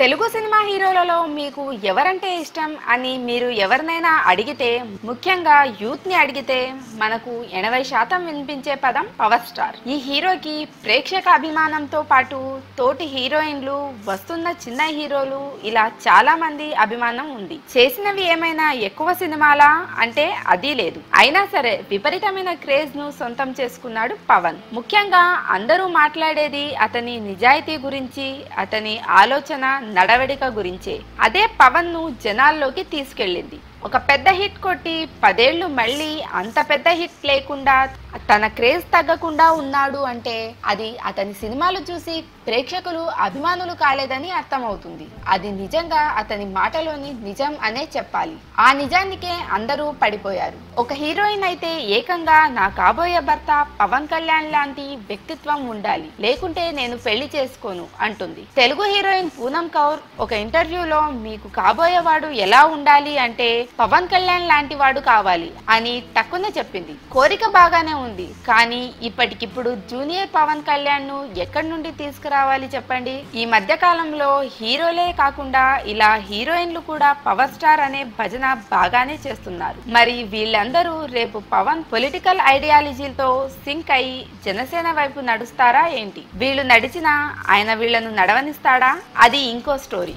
Telugu cinema హీరోలలో మీకు ఎవరంటే ఇష్టం అని మీరు ఎవరినైనా అడిగితే ముఖ్యంగా యూత్ని అడిగితే మనకు ఎనభై శాతం వినిపించే పదం పవర్ స్టార్. ఈ హీరోకి ప్రేక్షక అభిమానంతో పాటు తోటి హీరోయిన్లు వస్తున్న చిన్న హీరోలు ఇలా చాలా మంది అభిమానం ఉంది. చేసినవి ఏమైనా ఎక్కువ సినిమాలా? అంటే అది లేదు. అయినా సరే విపరీతమైన క్రేజ్ను సొంతం చేసుకున్నాడు పవన్. ముఖ్యంగా అందరూ మాట్లాడేది అతని నిజాయితీ గురించి అతని ఆలోచన నడవడిక గురించే. అదే పవన్ను జనాల్లోకి తీసుకెళ్ళింది. ఒక పెద్ద హిట్ కొట్టి పదేళ్ళు మళ్ళీ అంత పెద్ద హిట్ లేకుండా తన క్రేజ్ తగ్గకుండా ఉన్నాడు అంటే అది అతని సినిమాలు చూసి ప్రేక్షకులు అభిమానులు కాలేదని అర్థమవుతుంది. అది నిజంగా అతని మాటలోని నిజం అనే చెప్పాలి. ఆ నిజానికే అందరూ పడిపోయారు. ఒక హీరోయిన్ అయితే ఏకంగా నా కాబోయే భర్త పవన్ కళ్యాణ్ లాంటి వ్యక్తిత్వం ఉండాలి. లేకుంటే నేను పెళ్ళి చేసుకోను అంటుంది. తెలుగు హీరోయిన్ పూనం కౌర్ ఒక ఇంటర్వ్యూలో మీకు కాబోయేవాడు ఎలా ఉండాలి? అంటే పవన్ కళ్యాణ్ లాంటి వాడు కావాలి అని టక్కున చెప్పింది. కోరిక బాగానే ఉంది. కానీ ఇప్పటికిప్పుడు జూనియర్ పవన్ కళ్యాణ్ను ఎక్కడి నుండి తీసుకురావాలి చెప్పండి? ఈ మధ్య కాలంలో హీరోలే కాకుండా ఇలా హీరోయిన్లు కూడా పవర్ స్టార్ అనే భజన బాగానే చేస్తున్నారు. మరి వీళ్ళందరూ రేపు పవన్ పొలిటికల్ ఐడియాలజీలతో సింక్ అయి జనసేన వైపు నడుస్తారా ఏంటి? వీళ్ళు నడిచినా ఆయన వీళ్ళను నడవనిస్తాడా? అది ఇంకో స్టోరీ.